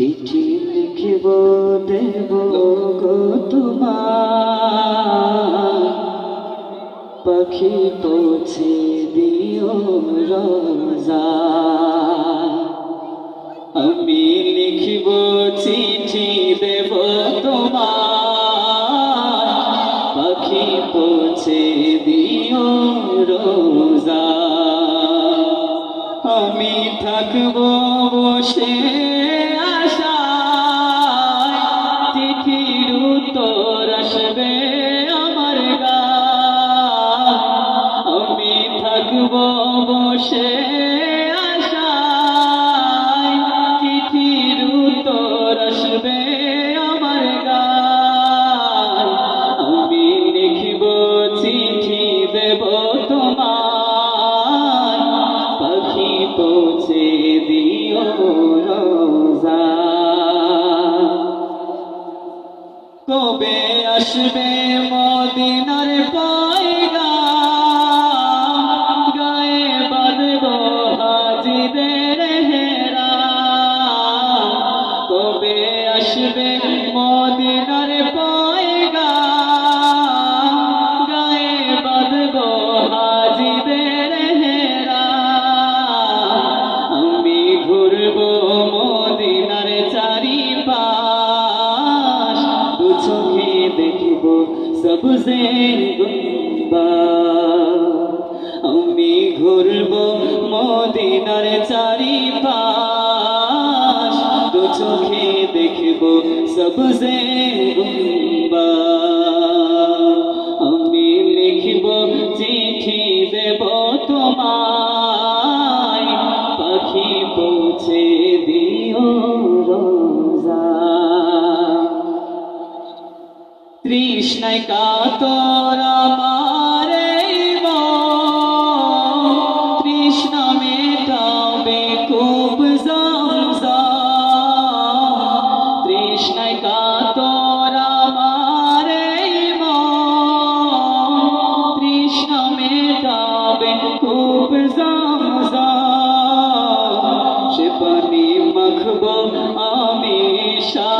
চিঠি লিখিব, দেব গো তোমার। পাখি পৌঁছে দিও রোজা আমি লিখিব, চিঠি দেব তোমার। পাখি পৌঁছে দিও রোজা আমি থাকব বসে আসবে আমার গা। আমি থাকব বসে আসবে মদিনার পায়গা গায়ে বাঁধব হাজিদের হেরা। কবে আসবে গুম্বা আমি ঘুরব মদিনার চারিপাশ দু চোখে দেখিব সবুজে গুম্বা আমি লিখিব চিঠি দেব তোমায়, পাখি পৌঁছে তৃষ্ণায় কাতর আমার তৃষ্ণা মেটাবে খুব জমজম। তৃষ্ণায় কাতর আমার তৃষ্ণা মেটাবে খুব জমজম। সে পানি মাখব আমি সারা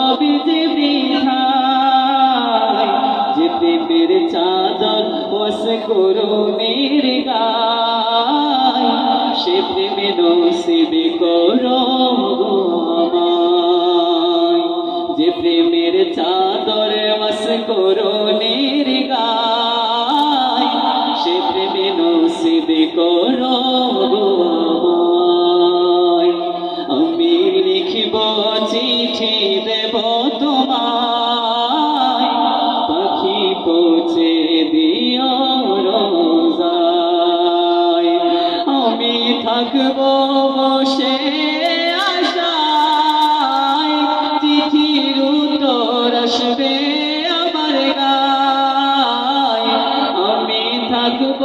করুণের গায়। সে প্রেমে নসিবে করো যে প্রেমের চাদর বস করুণের গায়। সে প্রেমে নসিবে করো থাকব বসে আশায়। উত্তর আসবে আমার গায়। আমি থাকব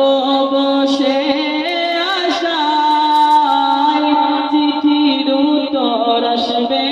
বসে আশায়। তিথির উত্তর আসবে